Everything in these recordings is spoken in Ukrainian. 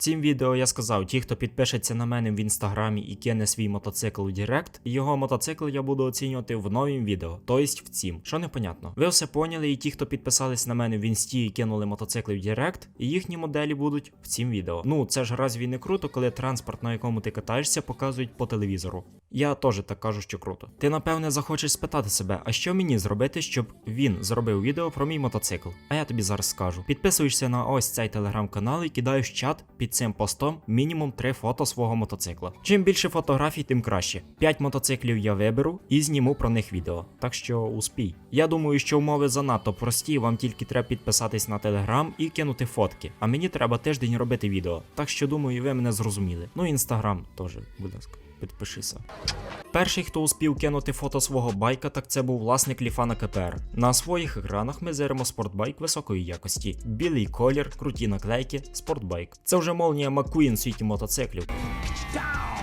цим відео я сказав, ті, хто підпишеться на мене в інстаграмі і кине свій мотоцикл у Директ, його мотоцикл я буду оцінювати в новім відео, тобто в цім. Що непонятно. Ви все поняли, і ті, хто підписались на мене в інсті і кинули мотоцикли в Директ, і їхні моделі будуть в цім відео. Ну це ж разві не круто, коли транспорт, на якому ти катаєшся, показують по телевізору. Я теж так кажу, що круто. Ти напевне захочеш спитати себе, а що мені зробити, щоб він зробив відео про мій мотоцикл? А я тобі зараз скажу. Підписуєшся на ось цей телеграм-канал і кидаєш чат під цим постом мінімум 3 фото свого мотоцикла. Чим більше фотографій, тим краще. 5 мотоциклів я виберу і зніму про них відео. Так що успій. Я думаю, що умови занадто прості, вам тільки треба підписатись на телеграм і кинути фотки. А мені треба тиждень робити відео. Так що думаю, ви мене зрозуміли. Ну інстаграм теж, будь ласка, підпишися. Перший, хто успів кинути фото свого байка, так це був власник Ліфана КПР. На своїх екранах ми зеримо спортбайк високої якості. Білий колір, круті наклейки, спортбайк. Це вже молнія Маккуїн в світі мотоциклів.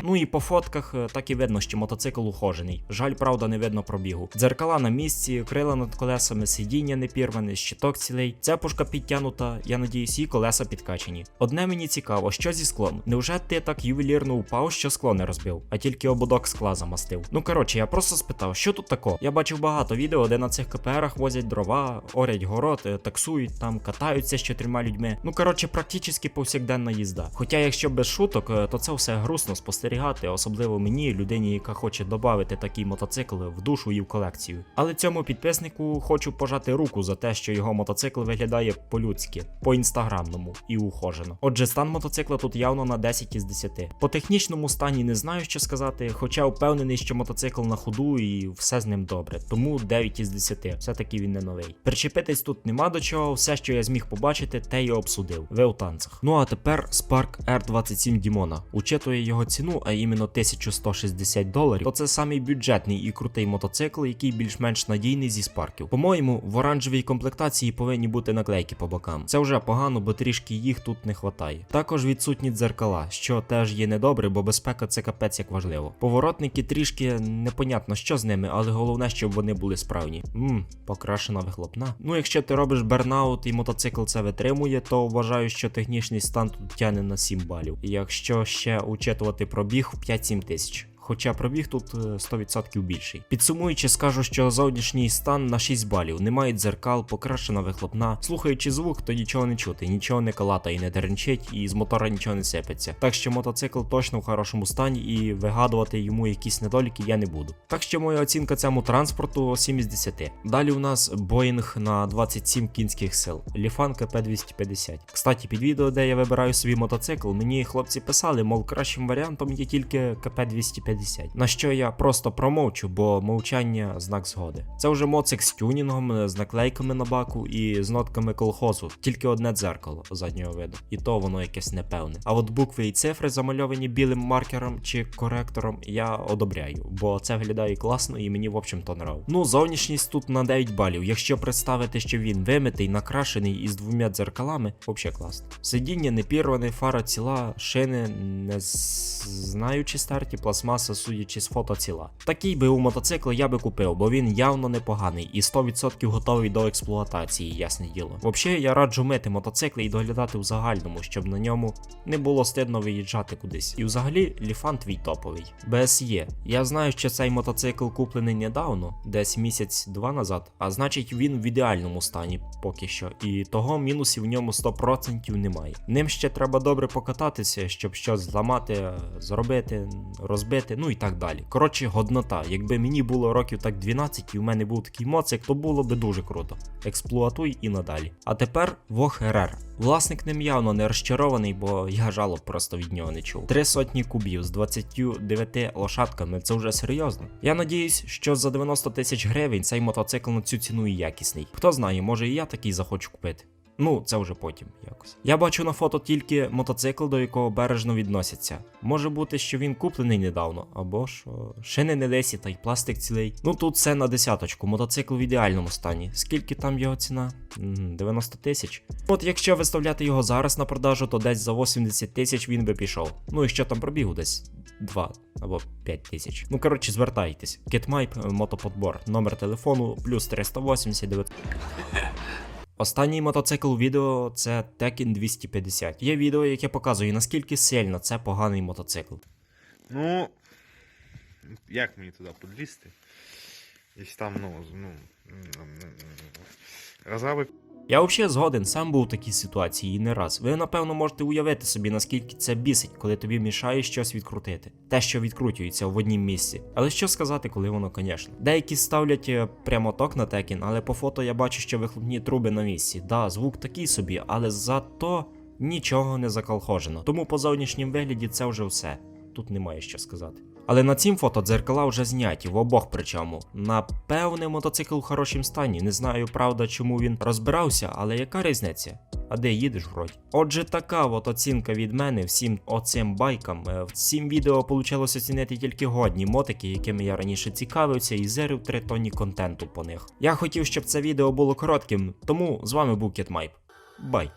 Ну і по фотках е, так і видно, що мотоцикл ухожений. Жаль, правда, не видно пробігу. Дзеркала на місці, крила над колесами, сидіння не пірване, щиток цілий, цепушка підтянута, я надіюсь, і колеса підкачені. Одне мені цікаво, що зі склом? Невже ти так ювелірно упав, що скло не розбив, а тільки ободок скла замастив? Ну коротше, я просто спитав, що тут тако? Я бачив багато відео, де на цих КПРах возять дрова, орять город, е, таксують там, катаються з чотирма людьми. Ну коротше, практично повсякденна їзда. Хоча, якщо без шуток, е, то це все грустно спостерігати, особливо мені, людині, яка хоче додати такий мотоцикл в душу і в колекцію. Але цьому підписнику хочу пожати руку за те, що його мотоцикл виглядає по-людськи, по-інстаграмному і ухожено. Отже, стан мотоцикла тут явно на 10 із 10. По технічному стані не знаю, що сказати, хоча впевнений, що мотоцикл на ходу і все з ним добре. Тому 9 із 10. Все-таки він не новий. Причепитись тут нема до чого, все, що я зміг побачити, те й обсудив. Ви у танцях. Ну а тепер Spark R27 Дімона. Учитує його ціну, а іменно 1160 доларів, то це самий бюджетний і крутий мотоцикл, який більш-менш надійний зі спарків. По-моєму, в оранжевій комплектації повинні бути наклейки по бокам. Це вже погано, бо трішки їх тут не вистачає. Також відсутні дзеркала, що теж є недобре, бо безпека це капець як важливо. Поворотники трішки непонятно, що з ними, але головне, щоб вони були справні. Мм, покрашена вихлопна. Ну, якщо ти робиш бернаут і мотоцикл це витримує, то вважаю, що технічний стан тут тягне на 7 балів. Якщо ще учитувати пробіг в 5-7 тисяч хоча пробіг тут е, 100% більший. Підсумуючи, скажу, що зовнішній стан на 6 балів, немає дзеркал, покращена вихлопна. Слухаючи звук, то нічого не чути, нічого не калата і не деренчить, і з мотора нічого не сипеться. Так що мотоцикл точно в хорошому стані і вигадувати йому якісь недоліки я не буду. Так що моя оцінка цьому транспорту 70. Далі у нас Боїнг на 27 кінських сил, Ліфан КП250. Кстати, під відео, де я вибираю собі мотоцикл, мені хлопці писали, мов кращим варіантом є тільки КП250. 50. На що я просто промовчу, бо мовчання знак згоди. Це вже моцик з тюнінгом, з наклейками на баку і з нотками колхозу, тільки одне дзеркало заднього виду, і то воно якесь непевне. А от букви і цифри замальовані білим маркером чи коректором, я одобряю, бо це виглядає класно і мені в общем-то нрав. Ну, зовнішність тут на 9 балів. Якщо представити, що він вимитий, накрашений із двома дзеркалами, взагалі класно. Сидіння не пірване, фара ціла, шини не знаючи старті, пластмас пластмаса, судячи з фото ціла. Такий би у мотоцикл я би купив, бо він явно непоганий і 100% готовий до експлуатації, ясне діло. Взагалі, я раджу мити мотоцикли і доглядати в загальному, щоб на ньому не було стидно виїжджати кудись. І взагалі ліфан твій топовий. BSE. Я знаю, що цей мотоцикл куплений недавно, десь місяць-два назад, а значить він в ідеальному стані поки що, і того мінусів в ньому 100% немає. Ним ще треба добре покататися, щоб щось зламати, зробити, розбити, ну і так далі. Коротше, годнота. Якби мені було років так 12 і в мене був такий моцик, то було би дуже круто. Експлуатуй і надалі. А тепер Вог РР. Власник ним явно не розчарований, бо я жалоб просто від нього не чув. Три сотні кубів з 29 лошадками це вже серйозно. Я надіюсь, що за 90 тисяч гривень цей мотоцикл на цю ціну і якісний. Хто знає, може і я такий захочу купити. Ну, це вже потім якось. Я бачу на фото тільки мотоцикл, до якого бережно відносяться. Може бути, що він куплений недавно, або що шини не лисі, та й пластик цілий. Ну тут все на десяточку, мотоцикл в ідеальному стані. Скільки там його ціна? 90 тисяч. От якщо виставляти його зараз на продажу, то десь за 80 тисяч він би пішов. Ну і що там пробігу десь 2 або 5 тисяч. Ну коротше, звертайтесь. Китмайп, мотоподбор, номер телефону плюс 380 9. Останній мотоцикл відео це Tekken 250. Є відео, яке показує, наскільки сильно це поганий мотоцикл. Ну. Як мені туди подлізти? Десь там, ну, ну. Розраби Я взагалі згоден, сам був в такій ситуації і не раз. Ви напевно можете уявити собі, наскільки це бісить, коли тобі мішає щось відкрутити. Те, що відкручується в однім місці. Але що сказати, коли воно, звісно. Деякі ставлять е, прямоток на текен, але по фото я бачу, що вихлопні труби на місці. Да, звук такий собі, але зато нічого не заколхожено. Тому по зовнішнім вигляді це вже все. Тут немає що сказати. Але на цім фото дзеркала вже зняті, в обох причому. Напевне, мотоцикл в хорошім стані. Не знаю, правда, чому він розбирався, але яка різниця? А де їдеш вроді? Отже, така от оцінка від мене всім оцим байкам. Е, В цім відео вийшло оцінити тільки годні мотики, якими я раніше цікавився, і зерив 3 тонні контенту по них. Я хотів, щоб це відео було коротким, тому з вами був Кітмайп. Бай!